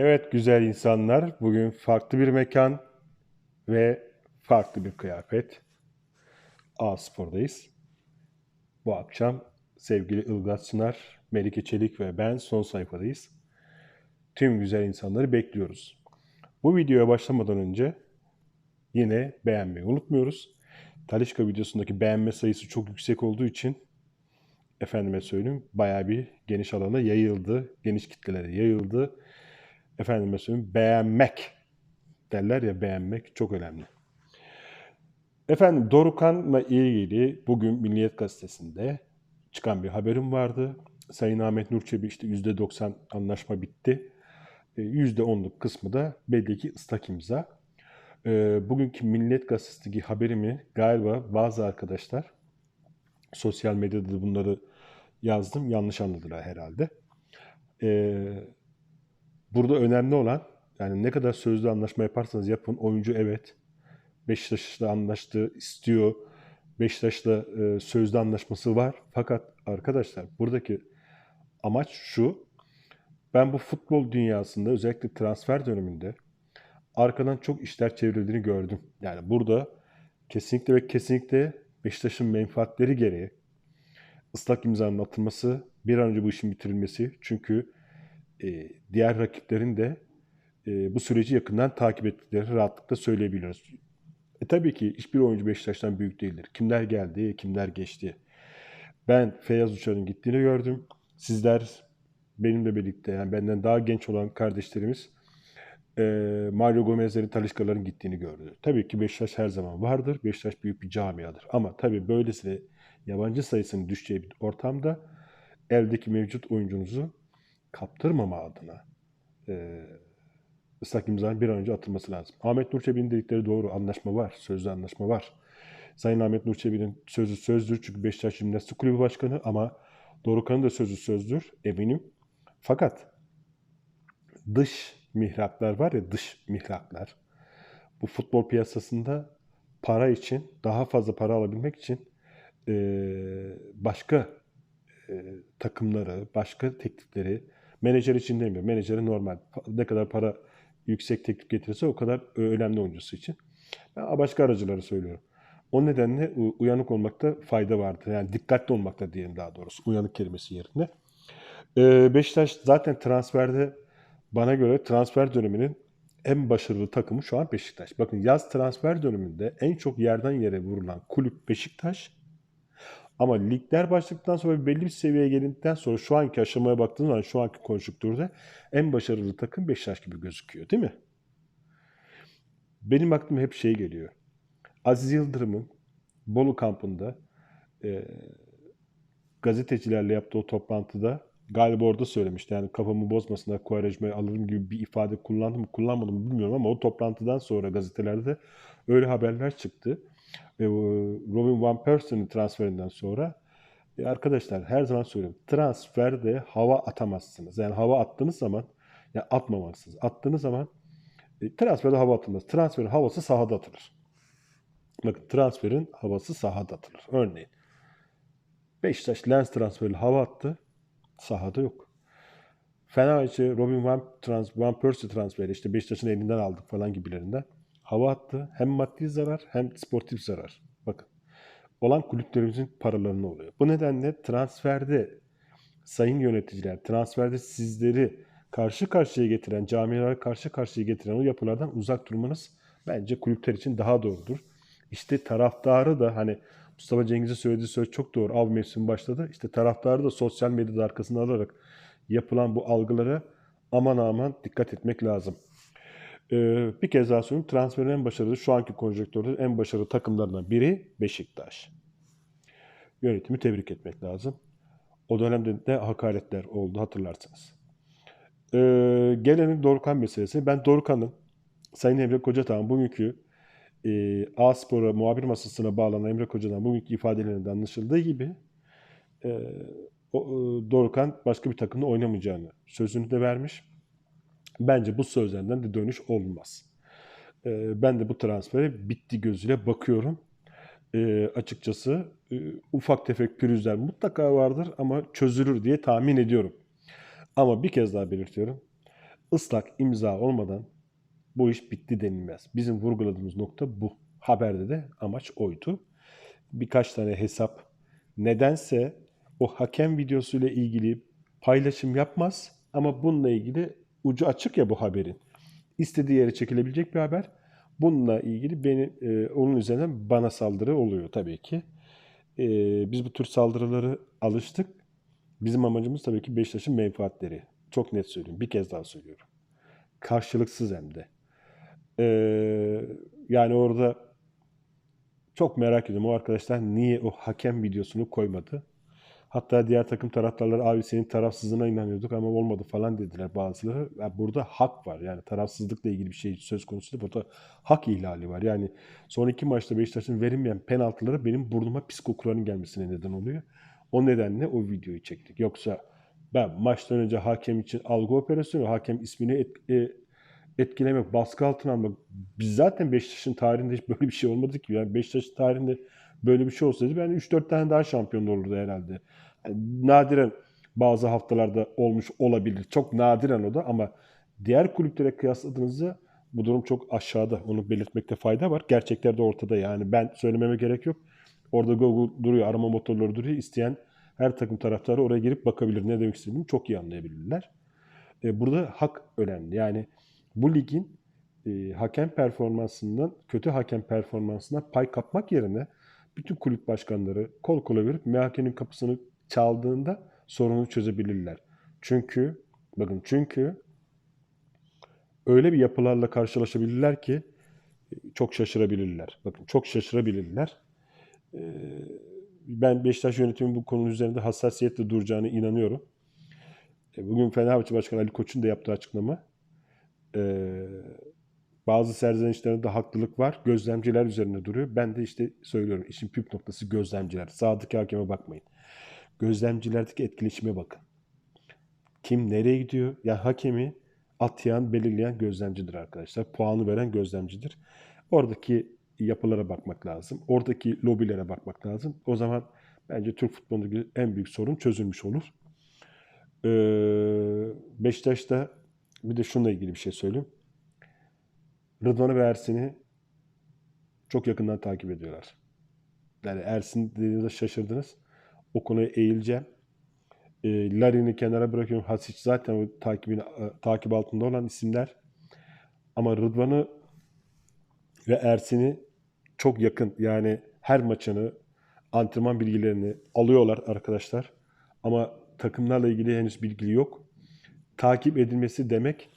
Evet güzel insanlar, bugün farklı bir mekan ve farklı bir kıyafet. A Spor'dayız. Bu akşam sevgili Ilgaz Çınar, Melike Çelik ve ben son sayfadayız. Tüm güzel insanları bekliyoruz. Bu videoya başlamadan önce yine beğenmeyi unutmuyoruz. Talişka videosundaki beğenme sayısı çok yüksek olduğu için efendime söyleyeyim bayağı bir geniş alana yayıldı. Geniş kitlelere yayıldı. Efendime söyleyeyim beğenmek derler ya beğenmek çok önemli. Efendim Dorukan'la ilgili bugün Milliyet Gazetesi'nde çıkan bir haberim vardı. Sayın Ahmet Nur Çebi işte %90 anlaşma bitti. E, %10'luk kısmı da belli ki ıslak imza. E, Bugünkü Milliyet Gazetesi'ndeki haberimi galiba bazı arkadaşlar sosyal medyada da bunları yazdım. Yanlış anladılar herhalde. Burada önemli olan yani ne kadar sözlü anlaşma yaparsanız yapın. Oyuncu evet. Beşiktaş'la anlaştı, istiyor. Beşiktaş'la e, sözlü anlaşması var. Fakat arkadaşlar buradaki amaç şu. Ben bu futbol dünyasında özellikle transfer döneminde arkadan çok işler çevrildiğini gördüm. Yani burada kesinlikle ve kesinlikle Beşiktaş'ın menfaatleri gereği ıslak imzanın atılması, bir an önce bu işin bitirilmesi. Çünkü e, diğer rakiplerin de e, bu süreci yakından takip ettiklerini rahatlıkla söyleyebiliyoruz. E tabii ki hiçbir oyuncu Beşiktaş'tan büyük değildir. Kimler geldi, kimler geçti. Ben Feyyaz Uçar'ın gittiğini gördüm. Sizler benimle birlikte yani benden daha genç olan kardeşlerimiz e, Mario Gomez'lerin, Talişkaların gittiğini gördü. Tabii ki Beşiktaş her zaman vardır. Beşiktaş büyük bir camiadır. Ama tabii böylesine yabancı sayısının düşeceği bir ortamda eldeki mevcut oyuncunuzu kaptırmama adına e, ıslak imzanın bir an önce atılması lazım. Ahmet Nur Çebi'nin dedikleri doğru. Anlaşma var. Sözlü anlaşma var. Sayın Ahmet Nur Çebi'nin sözü sözdür. Çünkü Beşiktaş Jimnastik Kulübü Başkanı ama Dorukan'ın da sözü sözdür. Eminim. Fakat dış mihraklar var ya dış mihraklar. Bu futbol piyasasında para için, daha fazla para alabilmek için e, başka e, takımları, başka teklifleri, menajer için demiyorum. Menajeri normal. Ne kadar para yüksek teklif getirirse o kadar önemli oyuncusu için. Ben başka aracıları söylüyorum. O nedenle uyanık olmakta fayda vardır. Yani dikkatli olmakta diyelim daha doğrusu. Uyanık kelimesi yerine. Ee, Beşiktaş zaten transferde bana göre transfer döneminin en başarılı takımı şu an Beşiktaş. Bakın yaz transfer döneminde en çok yerden yere vurulan kulüp Beşiktaş. Ama ligler başladıktan sonra belli bir seviyeye gelindikten sonra şu anki aşamaya baktığınız zaman şu anki konjüktürde en başarılı takım Beşiktaş gibi gözüküyor değil mi? Benim aklıma hep şey geliyor. Aziz Yıldırım'ın Bolu kampında e, gazetecilerle yaptığı o toplantıda galiba orada söylemişti. Yani kafamı bozmasınlar Kuarejma'yı alırım gibi bir ifade kullandım mı kullanmadım mı bilmiyorum ama o toplantıdan sonra gazetelerde öyle haberler çıktı. E, Robin Van Persie'nin transferinden sonra e, arkadaşlar her zaman söylüyorum transferde hava atamazsınız. Yani hava attığınız zaman yani atmamalısınız. Attığınız zaman e, transferde hava atılmaz. Transferin havası sahada atılır. Bakın transferin havası sahada atılır. Örneğin Beşiktaş Lens transferi hava attı. Sahada yok. Fenerbahçe Robin Van, trans, Van Persie transferi işte Beşiktaş'ın elinden aldık falan gibilerinden hava attı. Hem maddi zarar hem sportif zarar. Bakın. Olan kulüplerimizin paralarını oluyor. Bu nedenle transferde sayın yöneticiler, transferde sizleri karşı karşıya getiren, camialara karşı karşıya getiren o yapılardan uzak durmanız bence kulüpler için daha doğrudur. İşte taraftarı da hani Mustafa Cengiz'in söylediği söz çok doğru. Av mevsimi başladı. İşte taraftarı da sosyal medyada arkasına alarak yapılan bu algılara aman aman dikkat etmek lazım. Ee, bir kez daha söyleyeyim. Transferin en başarılı, şu anki konjonktürde en başarılı takımlarından biri Beşiktaş. Yönetimi tebrik etmek lazım. O dönemde de hakaretler oldu hatırlarsınız. Ee, gelelim Dorukhan meselesi. Ben Dorukhan'ın Sayın Emre Kocatağ'ın bugünkü e, A-Spor'a muhabir masasına bağlanan Emre Koca'dan bugünkü ifadelerinde anlaşıldığı gibi e, o, e, Dorukhan başka bir takımda oynamayacağını sözünü de vermiş. Bence bu sözlerden de dönüş olmaz. E, ben de bu transfere bitti gözüyle bakıyorum. E, açıkçası e, ufak tefek pürüzler mutlaka vardır ama çözülür diye tahmin ediyorum. Ama bir kez daha belirtiyorum. ıslak imza olmadan bu iş bitti denilmez. Bizim vurguladığımız nokta bu. Haberde de amaç oydu. Birkaç tane hesap nedense o hakem videosuyla ilgili paylaşım yapmaz ama bununla ilgili ucu açık ya bu haberin. İstediği yere çekilebilecek bir haber. Bununla ilgili beni e, onun üzerinden bana saldırı oluyor tabii ki. E, biz bu tür saldırıları alıştık. Bizim amacımız tabii ki Beşiktaş'ın menfaatleri. Çok net söylüyorum. Bir kez daha söylüyorum. Karşılıksız hem de. E, yani orada çok merak ediyorum o arkadaşlar niye o hakem videosunu koymadı. Hatta diğer takım taraftarları abi senin tarafsızlığına inanıyorduk ama olmadı falan dediler bazıları. Yani burada hak var. Yani tarafsızlıkla ilgili bir şey söz konusu değil. Burada hak ihlali var. Yani son iki maçta Beşiktaş'ın verilmeyen penaltıları benim burnuma pis kokuların gelmesine neden oluyor. O nedenle o videoyu çektik. Yoksa ben maçtan önce hakem için algı operasyonu, hakem ismini et, e, etkilemek, baskı altına almak. Biz zaten Beşiktaş'ın tarihinde hiç böyle bir şey olmadı ki. Yani Beşiktaş'ın tarihinde böyle bir şey olsaydı ben 3-4 tane daha şampiyon olurdu herhalde. Yani nadiren bazı haftalarda olmuş olabilir. Çok nadiren o da ama diğer kulüplere kıyasladığınızda bu durum çok aşağıda. Onu belirtmekte fayda var. Gerçekler de ortada yani. Ben söylememe gerek yok. Orada Google duruyor, arama motorları duruyor. İsteyen her takım taraftarı oraya girip bakabilir. Ne demek istediğimi çok iyi anlayabilirler. E, burada hak önemli. Yani bu ligin e, hakem performansından, kötü hakem performansına pay kapmak yerine bütün kulüp başkanları kol kola verip MHK'nin kapısını çaldığında sorunu çözebilirler. Çünkü bakın çünkü öyle bir yapılarla karşılaşabilirler ki çok şaşırabilirler. Bakın çok şaşırabilirler. Ben Beşiktaş yönetimin bu konu üzerinde hassasiyetle duracağını inanıyorum. Bugün Fenerbahçe Başkanı Ali Koç'un da yaptığı açıklama bazı serzenişlerinde de haklılık var. Gözlemciler üzerine duruyor. Ben de işte söylüyorum işin püp noktası gözlemciler. Sağdaki hakeme bakmayın. Gözlemcilerdeki etkileşime bakın. Kim nereye gidiyor? Ya hakemi atayan, belirleyen gözlemcidir arkadaşlar. Puanı veren gözlemcidir. Oradaki yapılara bakmak lazım. Oradaki lobilere bakmak lazım. O zaman bence Türk futbolundaki en büyük sorun çözülmüş olur. Ee, Beşiktaş'ta bir de şununla ilgili bir şey söyleyeyim. Rıdvan'ı ve Ersin'i çok yakından takip ediyorlar. Yani Ersin dediğinizde şaşırdınız. O konuya eğileceğim. E, Larin'i kenara bırakıyorum. Hasic zaten o takibin, e, takip altında olan isimler. Ama Rıdvan'ı ve Ersin'i çok yakın. Yani her maçını, antrenman bilgilerini alıyorlar arkadaşlar. Ama takımlarla ilgili henüz bilgi yok. Takip edilmesi demek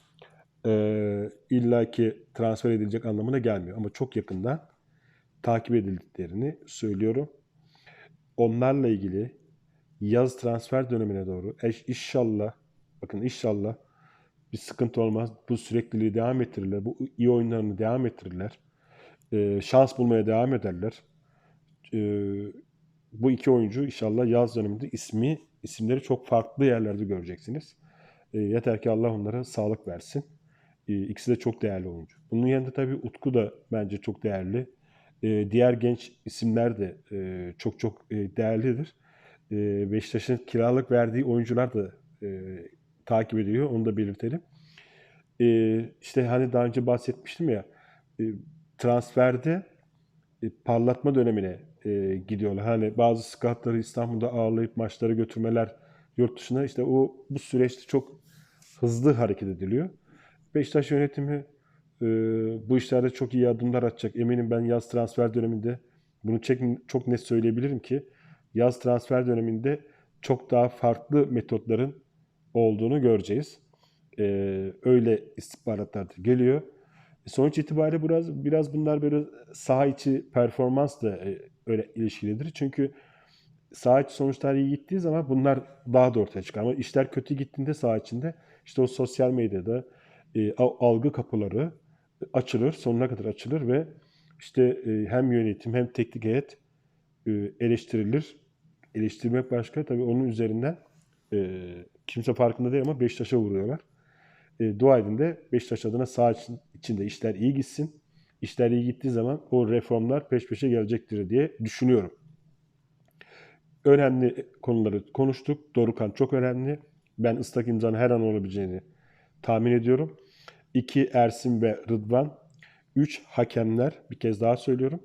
e, illaki transfer edilecek anlamına gelmiyor. Ama çok yakından takip edildiklerini söylüyorum. Onlarla ilgili yaz transfer dönemine doğru inşallah bakın inşallah bir sıkıntı olmaz. Bu sürekliliği devam ettirirler. Bu iyi oyunlarını devam ettirirler. Ee, şans bulmaya devam ederler. Ee, bu iki oyuncu inşallah yaz döneminde ismi isimleri çok farklı yerlerde göreceksiniz. Ee, yeter ki Allah onlara sağlık versin. E, ikisi de çok değerli oyuncu. Bunun yanında tabii Utku da bence çok değerli. E, diğer genç isimler de e, çok çok e, değerlidir. E, Beşiktaş'ın kiralık verdiği oyuncular da e, takip ediyor. Onu da belirtelim. E, işte hani daha önce bahsetmiştim ya transferde e, parlatma dönemine gidiyorlar. Hani bazı scoutları İstanbul'da ağırlayıp maçlara götürmeler yurt dışına işte o bu süreçte çok hızlı hareket ediliyor. Beşiktaş yönetimi e, bu işlerde çok iyi adımlar atacak. Eminim ben yaz transfer döneminde bunu çok, net söyleyebilirim ki yaz transfer döneminde çok daha farklı metotların olduğunu göreceğiz. E, öyle istihbaratlar geliyor. E, sonuç itibariyle biraz biraz bunlar böyle saha içi performans da e, öyle ilişkilidir. Çünkü saha içi sonuçlar iyi gittiği zaman bunlar daha da ortaya çıkar. Ama işler kötü gittiğinde saha içinde işte o sosyal medyada, e, algı kapıları açılır, sonuna kadar açılır ve işte e, hem yönetim hem teknik heyet e, eleştirilir. Eleştirmek başka. Tabii onun üzerinden e, kimse farkında değil ama Beşiktaş'a vuruyorlar. E, dua edin de Beşiktaş adına sağ içinde işler iyi gitsin. İşler iyi gittiği zaman o reformlar peş peşe gelecektir diye düşünüyorum. Önemli konuları konuştuk. Dorukan çok önemli. Ben ıslak imzanın her an olabileceğini tahmin ediyorum. 2 Ersin ve Rıdvan. 3 hakemler. Bir kez daha söylüyorum.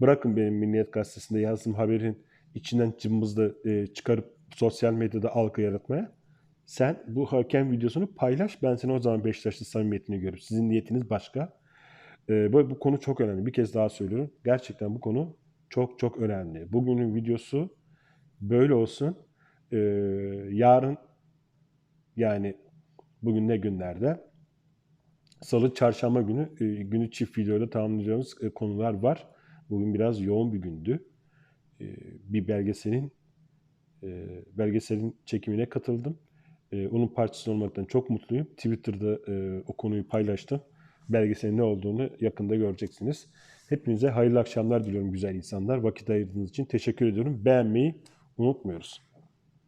Bırakın benim Milliyet Gazetesi'nde yazdığım haberin içinden cımbızla e, çıkarıp sosyal medyada algı yaratmaya. Sen bu hakem videosunu paylaş. Ben seni o zaman Beşiktaşlı samimiyetini görüp sizin niyetiniz başka. E, bu, bu konu çok önemli. Bir kez daha söylüyorum. Gerçekten bu konu çok çok önemli. Bugünün videosu böyle olsun. E, yarın yani bugün ne günlerde? Salı, çarşamba günü e, günü çift videoyla tamamlayacağımız e, konular var. Bugün biraz yoğun bir gündü. E, bir belgeselin belgeselin çekimine katıldım. Onun parçası olmaktan çok mutluyum. Twitter'da o konuyu paylaştım. Belgeselin ne olduğunu yakında göreceksiniz. Hepinize hayırlı akşamlar diliyorum güzel insanlar. Vakit ayırdığınız için teşekkür ediyorum. Beğenmeyi unutmuyoruz.